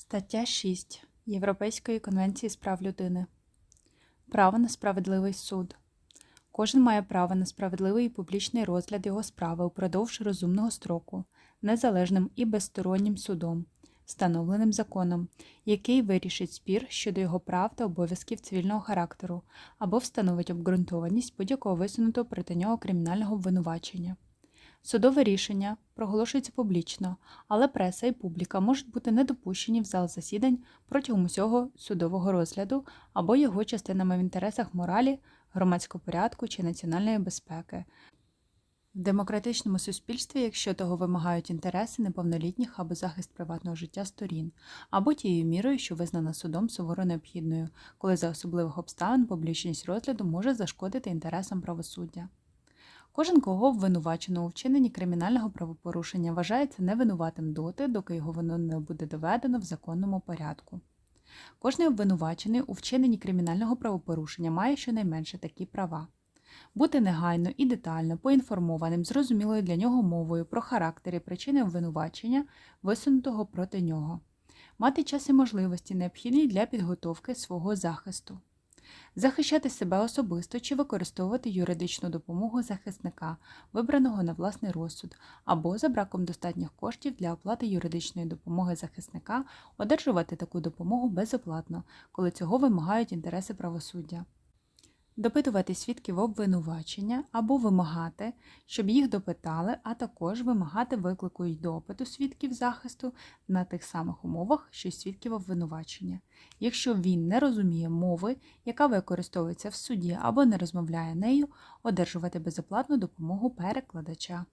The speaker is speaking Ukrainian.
Стаття 6 Європейської конвенції з прав людини. Право на справедливий суд. Кожен має право на справедливий і публічний розгляд його справи упродовж розумного строку, незалежним і безстороннім судом, встановленим законом, який вирішить спір щодо його прав та обов'язків цивільного характеру або встановить обґрунтованість будь-якого висунутого проти нього кримінального обвинувачення. Судове рішення проголошується публічно, але преса і публіка можуть бути не допущені в зал засідань протягом усього судового розгляду або його частинами в інтересах моралі, громадського порядку чи національної безпеки. В демократичному суспільстві, якщо того вимагають інтереси неповнолітніх або захист приватного життя сторін, або тією мірою, що визнана судом суворо необхідною, коли за особливих обставин публічність розгляду може зашкодити інтересам правосуддя. Кожен, кого обвинувачено у вчиненні кримінального правопорушення, вважається невинуватим доти, доки його воно не буде доведено в законному порядку. Кожний обвинувачений у вчиненні кримінального правопорушення має щонайменше такі права. Бути негайно і детально поінформованим зрозумілою для нього мовою про характер і причини обвинувачення, висунутого проти нього, мати час і можливості, необхідні для підготовки свого захисту захищати себе особисто чи використовувати юридичну допомогу захисника, вибраного на власний розсуд, або за браком достатніх коштів для оплати юридичної допомоги захисника одержувати таку допомогу безоплатно, коли цього вимагають інтереси правосуддя. Допитувати свідків обвинувачення або вимагати, щоб їх допитали, а також вимагати виклику й допиту свідків захисту на тих самих умовах, що й свідків обвинувачення. Якщо він не розуміє мови, яка використовується в суді або не розмовляє нею, одержувати безоплатну допомогу перекладача.